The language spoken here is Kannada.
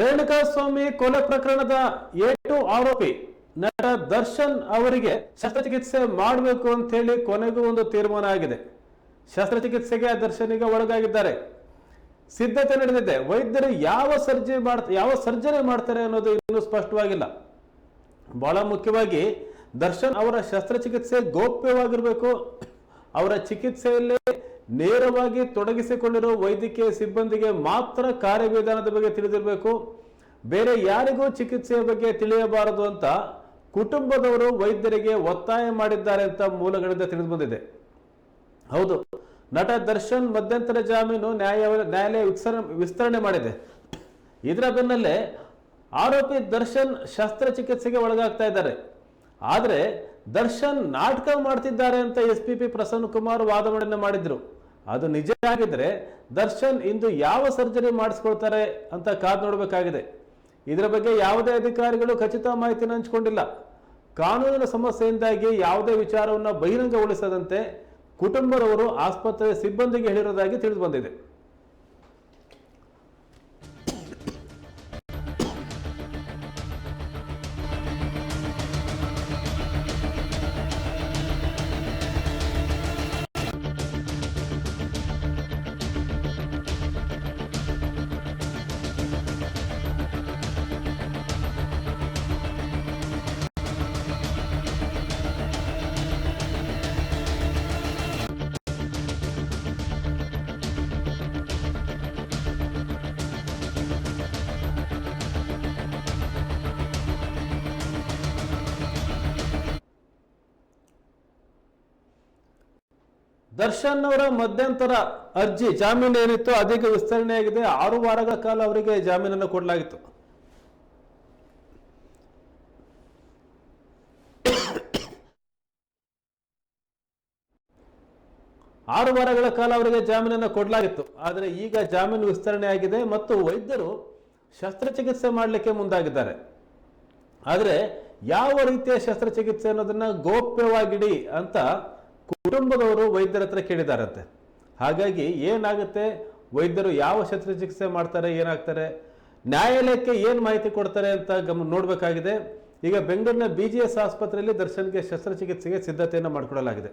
ರೇಣುಕಾಸ್ವಾಮಿ ಕೊಲೆ ಪ್ರಕರಣದ ಏಟು ಆರೋಪಿ ನಟ ದರ್ಶನ್ ಅವರಿಗೆ ಶಸ್ತ್ರಚಿಕಿತ್ಸೆ ಮಾಡಬೇಕು ಅಂತ ಹೇಳಿ ಕೊನೆಗೂ ಒಂದು ತೀರ್ಮಾನ ಆಗಿದೆ. ಶಸ್ತ್ರಚಿಕಿತ್ಸೆಗೆ ದರ್ಶನ್ ಈಗ ಒಳಗಾಗಿದ್ದಾರೆ. ಸಿದ್ಧತೆ ನಡೆದಿದೆ. ವೈದ್ಯರು ಯಾವ ಸರ್ಜರಿ ಮಾಡ್, ಯಾವ ಸರ್ಜರಿ ಮಾಡ್ತಾರೆ ಅನ್ನೋದು ಇನ್ನೂ ಸ್ಪಷ್ಟವಾಗಿಲ್ಲ. ಬಹಳ ಮುಖ್ಯವಾಗಿ ದರ್ಶನ್ ಅವರ ಶಸ್ತ್ರಚಿಕಿತ್ಸೆ ಗೌಪ್ಯವಾಗಿರಬೇಕು. ಅವರ ಚಿಕಿತ್ಸೆಯಲ್ಲಿ ನೇರವಾಗಿ ತೊಡಗಿಸಿಕೊಂಡಿರುವ ವೈದ್ಯಕೀಯ ಸಿಬ್ಬಂದಿಗೆ ಮಾತ್ರ ಕಾರ್ಯವಿಧಾನದ ಬಗ್ಗೆ ತಿಳಿದಿರಬೇಕು. ಬೇರೆ ಯಾರಿಗೂ ಚಿಕಿತ್ಸೆಯ ಬಗ್ಗೆ ತಿಳಿಯಬಾರದು ಅಂತ ಕುಟುಂಬದವರು ವೈದ್ಯರಿಗೆ ಒತ್ತಾಯ ಮಾಡಿದ್ದಾರೆ ಅಂತ ಮೂಲಗಳಿಂದ ತಿಳಿದು ಬಂದಿದೆ ಹೌದು, ನಟ ದರ್ಶನ್ ಮಧ್ಯಂತರ ಜಾಮೀನು ನ್ಯಾಯ ನ್ಯಾಯಾಲಯ ವಿಸ್ತರಣೆ ಮಾಡಿದೆ. ಇದರ ಬೆನ್ನಲ್ಲೇ ಆರೋಪಿ ದರ್ಶನ್ ಶಸ್ತ್ರಚಿಕಿತ್ಸೆಗೆ ಒಳಗಾಗ್ತಾ ಇದ್ದಾರೆ. ಆದರೆ ದರ್ಶನ್ ನಾಟಕ ಮಾಡ್ತಿದ್ದಾರೆ ಅಂತ ಎಸ್ ಪಿ ಪ್ರಸನ್ನ ಕುಮಾರ್ ವಾದವನ್ನು ಮಾಡಿದ್ರು. ಅದು ನಿಜ ಆಗಿದ್ರೆ ದರ್ಶನ್ ಇಂದು ಯಾವ ಸರ್ಜರಿ ಮಾಡಿಸ್ಕೊಳ್ತಾರೆ ಅಂತ ಕಾದು ನೋಡಬೇಕಾಗಿದೆ. ಇದರ ಬಗ್ಗೆ ಯಾವುದೇ ಅಧಿಕಾರಿಗಳು ಖಚಿತ ಮಾಹಿತಿಯನ್ನು ಹಂಚಿಕೊಂಡಿಲ್ಲ. ಕಾನೂನಿನ ಸಮಸ್ಯೆಯಿಂದಾಗಿ ಯಾವುದೇ ವಿಚಾರವನ್ನು ಬಹಿರಂಗಗೊಳಿಸದಂತೆ ಕುಟುಂಬದವರು ಆಸ್ಪತ್ರೆ ಸಿಬ್ಬಂದಿಗೆ ಹೇಳಿರೋದಾಗಿ ತಿಳಿದು ಬಂದಿದೆ. ದರ್ಶನ್ ಅವರ ಮಧ್ಯಂತರ ಅರ್ಜಿ ಜಾಮೀನು ಏನಿತ್ತು ಅದೀಗ ವಿಸ್ತರಣೆಯಾಗಿದೆ ಆರು ವಾರಗಳ ಕಾಲ ಅವರಿಗೆ ಜಾಮೀನನ್ನು ಕೊಡಲಾಗಿತ್ತು. ಆರು ವಾರಗಳ ಕಾಲ ಅವರಿಗೆ ಜಾಮೀನನ್ನು ಕೊಡಲಾಗಿತ್ತು. ಆದರೆ ಈಗ ಜಾಮೀನು ವಿಸ್ತರಣೆ ಆಗಿದೆ ಮತ್ತು ವೈದ್ಯರು ಶಸ್ತ್ರಚಿಕಿತ್ಸೆ ಮಾಡಲಿಕ್ಕೆ ಮುಂದಾಗಿದ್ದಾರೆ. ಆದರೆ ಯಾವ ರೀತಿಯ ಶಸ್ತ್ರಚಿಕಿತ್ಸೆ ಅನ್ನೋದನ್ನ ಗೌಪ್ಯವಾಗಿಡಿ ಅಂತ ಕುಟುಂಬದವರು ವೈದ್ಯರ ಹತ್ರ ಕೇಳಿದಾರಂತೆ. ಹಾಗಾಗಿ ಏನಾಗುತ್ತೆ? ವೈದ್ಯರು ಯಾವ ಶಸ್ತ್ರಚಿಕಿತ್ಸೆ ಮಾಡ್ತಾರೆ, ಏನಾಗ್ತಾರೆ? ನ್ಯಾಯಾಲಯಕ್ಕೆ ಏನು ಮಾಹಿತಿ ಕೊಡ್ತಾರೆ ಅಂತ ಗಮ ನೋಡಬೇಕಾಗಿದೆ. ಈಗ ಬೆಂಗಳೂರಿನ ಬಿ ಜಿ ಎಸ್ ಆಸ್ಪತ್ರೆಯಲ್ಲಿ ದರ್ಶನ್ಗೆ ಶಸ್ತ್ರಚಿಕಿತ್ಸೆಗೆ ಸಿದ್ಧತೆಯನ್ನು ಮಾಡಿಕೊಡಲಾಗಿದೆ.